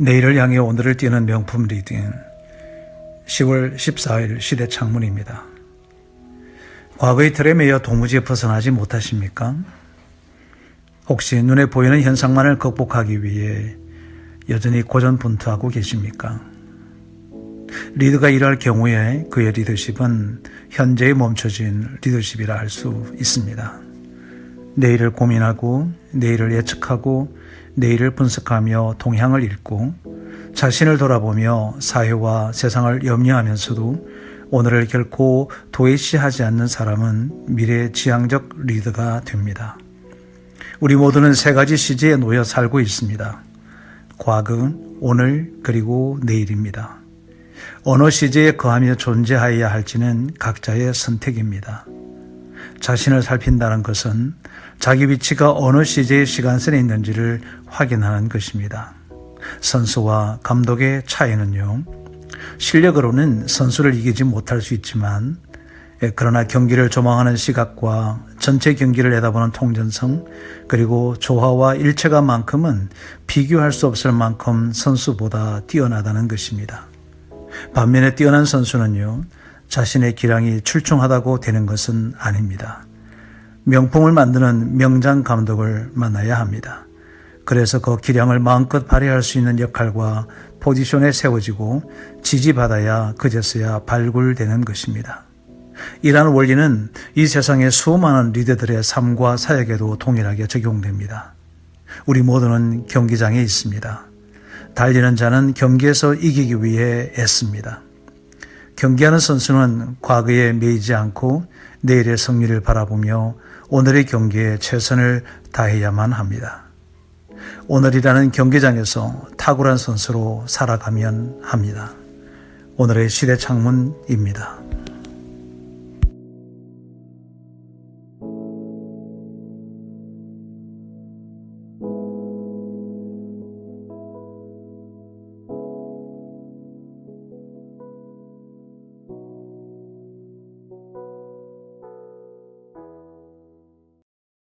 내일을 향해 오늘을 뛰는 명품 리딩 10월 14일 시대 창문입니다. 과거의 틀에 매여 도무지 벗어나지 못하십니까? 혹시 눈에 보이는 현상만을 극복하기 위해 여전히 고전분투하고 계십니까? 리더가 일할 경우에 그의 리더십은 현재에 멈춰진 리더십이라 할 수 있습니다. 내일을 고민하고 내일을 예측하고 내일을 분석하며 동향을 읽고 자신을 돌아보며 사회와 세상을 염려하면서도 오늘을 결코 도외시하지 않는 사람은 미래 지향적 리더가 됩니다. 우리 모두는 세 가지 시제에 놓여 살고 있습니다. 과거, 오늘, 그리고 내일입니다. 어느 시제에 거하며 존재하여야 할지는 각자의 선택입니다. 자신을 살핀다는 것은 자기 위치가 어느 시제의 시간선에 있는지를 확인하는 것입니다. 선수와 감독의 차이는요, 실력으로는 선수를 이기지 못할 수 있지만, 예, 그러나 경기를 조망하는 시각과 전체 경기를 내다보는 통전성, 그리고 조화와 일체감만큼은 비교할 수 없을 만큼 선수보다 뛰어나다는 것입니다. 반면에 뛰어난 선수는요, 자신의 기량이 출중하다고 되는 것은 아닙니다. 명품을 만드는 명장 감독을 만나야 합니다. 그래서 그 기량을 마음껏 발휘할 수 있는 역할과 포지션에 세워지고 지지받아야 그제서야 발굴되는 것입니다. 이러한 원리는 이 세상의 수많은 리더들의 삶과 사역에도 동일하게 적용됩니다. 우리 모두는 경기장에 있습니다. 달리는 자는 경기에서 이기기 위해 애씁니다. 경기하는 선수는 과거에 매이지 않고 내일의 승리를 바라보며 오늘의 경기에 최선을 다해야만 합니다. 오늘이라는 경기장에서 탁월한 선수로 살아가면 합니다. 오늘의 시대 창문입니다.